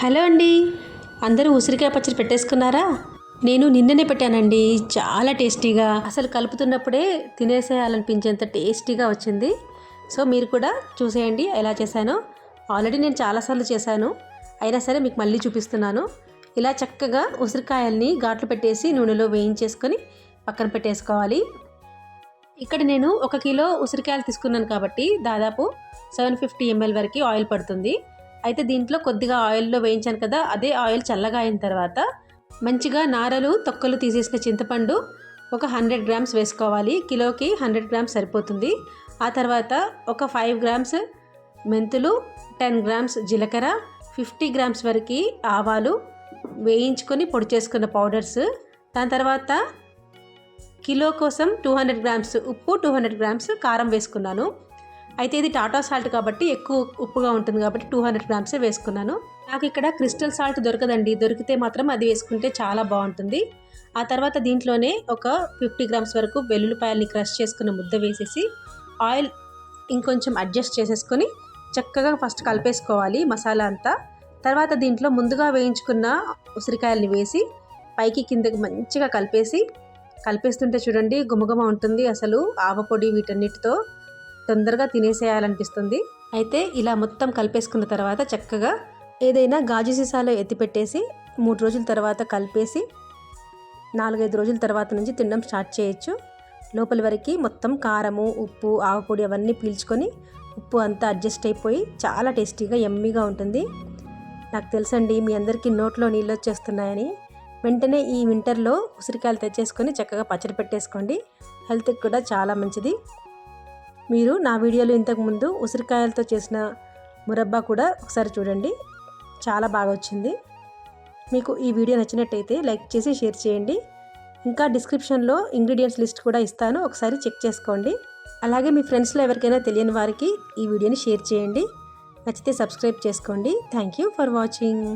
Hello అండి. అందరూ ఉసిరికాయ పచ్చడి పెట్టేసుకున్నారా? నేను నిన్ననే పెట్టానండి. చాలా టేస్టీగా. అసలు కలుపుతున్నప్పుడే తినేసేయాలనిపించేంత టేస్టీగా వచ్చింది. సో మీరు కూడా చూసేయండి ఎలా చేశానో. ఆల్రెడీ నేను చాలాసార్లు చేశాను. అయినా సరే మీకు మళ్ళీ చూపిస్తున్నాను. ఇలా చక్కగా ఉసిరికాయల్ని ఘాట్లు పెట్టేసి నూనెలో వేయించేసుకొని పక్కన పెట్టేసుకోవాలి. ఇక్కడ నేను ఒక కిలో ఉసిరికాయలు తీసుకున్నాను కాబట్టి దాదాపు సెవెన్ ఫిఫ్టీ ఎంఎల్ వరకు ఆయిల్ పడుతుంది. అయితే దీంట్లో కొద్దిగా ఆయిల్లో వేయించాను కదా అదే ఆయిల్ చల్లగా అయిన తర్వాత మంచిగా నారలు తొక్కలు తీసేసిన చింతపండు ఒక హండ్రెడ్ గ్రామ్స్ వేసుకోవాలి. కిలోకి హండ్రెడ్ గ్రామ్స్ సరిపోతుంది. ఆ తర్వాత ఒక ఫైవ్ గ్రామ్స్ మెంతులు టెన్ గ్రామ్స్ జీలకర్ర ఫిఫ్టీ గ్రామ్స్ వరకు ఆవాలు వేయించుకొని పొడి చేసుకున్న పౌడర్స్. దాని తర్వాత కిలో కోసం టూ హండ్రెడ్ గ్రామ్స్ ఉప్పు టూ హండ్రెడ్ గ్రామ్స్ కారం వేసుకున్నాను. అయితే ఇది టాటా సాల్ట్ కాబట్టి ఎక్కువ ఉప్పుగా ఉంటుంది కాబట్టి టూ హండ్రెడ్ గ్రామ్స్ వేసుకున్నాను. నాకు ఇక్కడ క్రిస్టల్ సాల్ట్ దొరకదండి. దొరికితే మాత్రం అది వేసుకుంటే చాలా బాగుంటుంది. ఆ తర్వాత దీంట్లోనే ఒక ఫిఫ్టీ గ్రామ్స్ వరకు వెల్లుల్లిపాయల్ని క్రష్ చేసుకున్న ముద్ద వేసేసి ఆయిల్ ఇంకొంచెం అడ్జస్ట్ చేసేసుకొని చక్కగా ఫస్ట్ కలిపేసుకోవాలి మసాలా అంతా. తర్వాత దీంట్లో ముందుగా వేయించుకున్న ఉసిరికాయల్ని వేసి పైకి కిందకి మంచిగా కలిపేసి కలిపేస్తుంటే చూడండి గుమగుమ ఉంటుంది. అసలు ఆవపొడి వీటన్నిటితో తొందరగా తినేసేయాలనిపిస్తుంది. అయితే ఇలా మొత్తం కలిపేసుకున్న తర్వాత చక్కగా ఏదైనా గాజు సీసాలో ఎత్తిపెట్టేసి మూడు రోజుల తర్వాత కలిపేసి నాలుగైదు రోజుల తర్వాత నుంచి తినడం స్టార్ట్ చేయొచ్చు. లోపలి వరకు మొత్తం కారము ఉప్పు ఆవపొడి అవన్నీ పీల్చుకొని ఉప్పు అంతా అడ్జస్ట్ అయిపోయి చాలా టేస్టీగా ఎమ్మీగా ఉంటుంది. నాకు తెలుసండి మీ అందరికీ నోట్లో నీళ్ళు వచ్చేస్తున్నాయని. వెంటనే ఈ వింటర్లో ఉసిరికాయలు తెచ్చేసుకొని చక్కగా పచ్చడి పెట్టేసుకోండి. హెల్త్కి కూడా చాలా మంచిది. మీరు నా వీడియోలో ఇంతకుముందు ఉసిరికాయలతో చేసిన మురబ్బా కూడా ఒకసారి చూడండి. చాలా బాగా వచ్చింది. మీకు ఈ వీడియో నచ్చినట్టయితే లైక్ చేసి షేర్ చేయండి. ఇంకా డిస్క్రిప్షన్లో ఇంగ్రీడియంట్స్ లిస్ట్ కూడా ఇస్తాను. ఒకసారి చెక్ చేసుకోండి. అలాగే మీ ఫ్రెండ్స్లో ఎవరికైనా తెలియని వారికి ఈ వీడియోని షేర్ చేయండి. నచ్చితే సబ్స్క్రైబ్ చేసుకోండి. Thank you for watching.